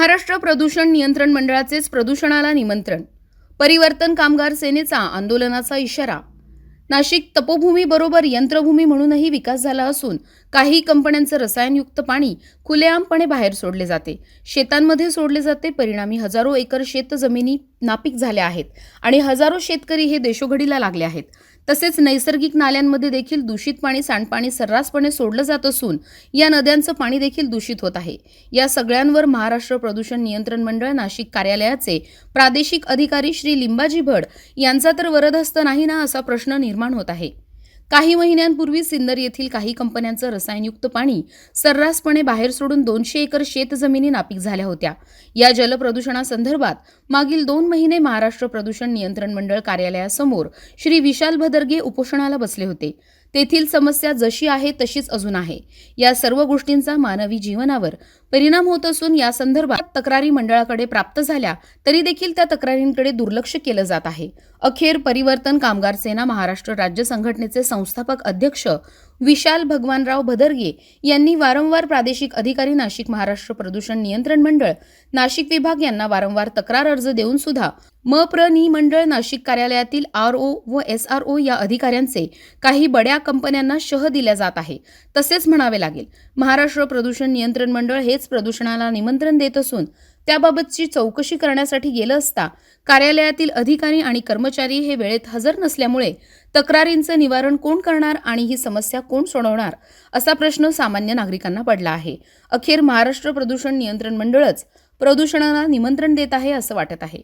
महाराष्ट्र प्रदूषण नियंत्रण मंडळाचेच प्रदूषणाला निमंत्रण. परिवर्तन कामगार सेनेचा आंदोलनाचा इशारा. नाशिक तपोभूमी बरोबर यंत्रभूमी म्हणूनही विकास झाला असून काही कंपन्यांचं रसायनयुक्त पाणी खुलेआमपणे बाहेर सोडले जाते. शेतांमध्ये सोडले जाते. परिणामी हजारो एकर शेत जमिनी नापीक झाल्या आहेत आणि हजारो शेतकरी हे देशोघडीला लागले आहेत. तसेच नैसर्गिक नाल्यांमध्ये देखील दूषित पाणी सांडपाणी सर्रासपणे सोडलं जात असून या नद्यांचं पाणी देखील दूषित होत आहे. या सगळ्यांवर महाराष्ट्र प्रदूषण नियंत्रण मंडळ नाशिक कार्यालयाचे प्रादेशिक अधिकारी श्री लिंबाजी भड यांचा तर वरदहस्त नाही ना असा प्रश्न निर्माण होत आहे. काही महिन्यांपूर्वी सिन्नर येथील काही कंपन्यांचं रसायनयुक्त पाणी सर्रासपणे बाहेर सोडून दोनशे एकर शेतजमिनी नापीक झाल्या होत्या. या जलप्रदूषणासंदर्भात मागील दोन महिने महाराष्ट्र प्रदूषण नियंत्रण मंडळ कार्यालयासमोर श्री विशाल भदर्गे उपोषणाला बसले होते. तेथील समस्या जशी आहे तशीच अजून आहे. या सर्व गोष्टींचा मानवी जीवनावर परिणाम होत असून या संदर्भात तक्रारी मंडळाकडे प्राप्त झाल्या तरी देखील त्या तक्रारींकडे दुर्लक्ष केलं जात आहे. अखेर परिवर्तन कामगार सेना महाराष्ट्र राज्य संघटनेचे संस्थापक अध्यक्ष विशाल भगवानराव भदरगे यांनी वारंवार प्रादेशिक अधिकारी नाशिक महाराष्ट्र प्रदूषण नियंत्रण मंडळ नाशिक विभाग यांना वारंवार तक्रार अर्ज देऊन सुद्धा मप्र मंडळ नाशिक कार्यालयातील आर ओ व एस आर ओ या अधिकाऱ्यांचे काही बड्या कंपन्यांना शह दिल्या जात आहे. तसेच म्हणावे लागेल महाराष्ट्र प्रदूषण नियंत्रण मंडळ हेच प्रदूषणाला निमंत्रण देत असून त्याबाबतची चौकशी करण्यासाठी गेलं असता कार्यालयातील अधिकारी आणि कर्मचारी हे वेळेत हजर नसल्यामुळे तक्रारींचं निवारण कोण करणार आणि ही समस्या कोण सोडवणार असा प्रश्न सामान्य नागरिकांना पडला आहे. अखेर महाराष्ट्र प्रदूषण नियंत्रण मंडळच प्रदूषणाला निमंत्रण देत आहे असं वाटत आहे.